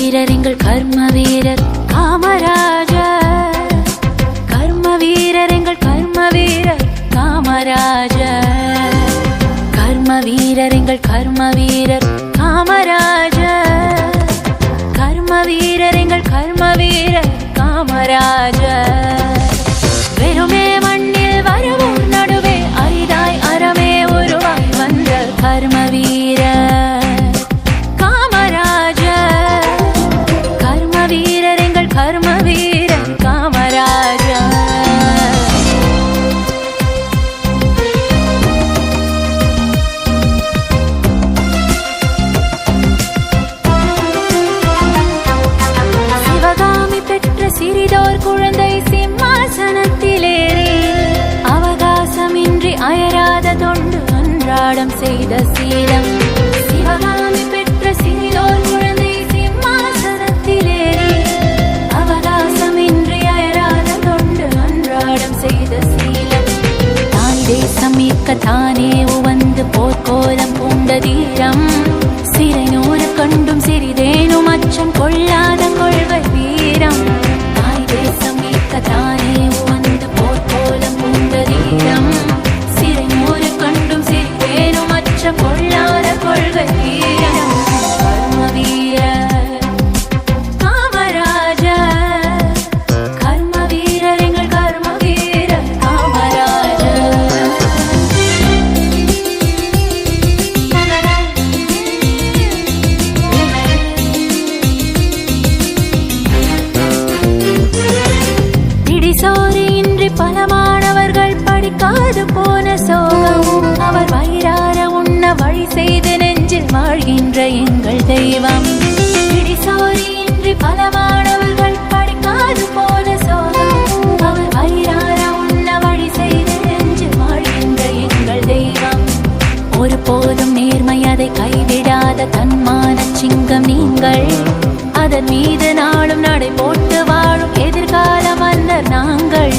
வீரர் எங்கள் கர்ம வீரர் காமராஜர். கர்ம வீரர் எங்கள் கர்ம வீரர் காமராஜர். கர்ம வீரர் எங்கள் கர்ம வீரர் காமராஜர். கர்ம வீரர் எங்கள் கர்ம வீரர் காமராஜர். வெறுமே மண்ணில் வருவோம் நடுவே அரிதாய் அறமே உருவாய் வந்த கர்ம வீரர். செய்த சீலம் சிவகாமி பெற்ற சிறிதோர் குழந்தை சிம்மாசனத்திலேறி அவகாசமின்றி அயராத தொண்டு அன்றாடம் செய்த சீலம் தாய் தேசம் மீட்க தானே உவன் காஞ்சு போன சோகம் அவர் வயிறார உண்ண வழி செய்து நெஞ்சில் வாழ்கின்ற எங்கள் தெய்வம். இடிசோரி இன்றி பல மாணவர்கள் படிக்காது போன சோகம் அவர் வயிறார உண்ண வழி செய்து நெஞ்சில் வாழ்கின்ற எங்கள் தெய்வம். ஒருபோதும் நேர்மை அதை கைவிடாத தன்மான சிங்கம் நீங்கள். அதன் மீது நாளும் நடை போட்டு வாழும் எதிர்கால மன்னர் நாங்கள்.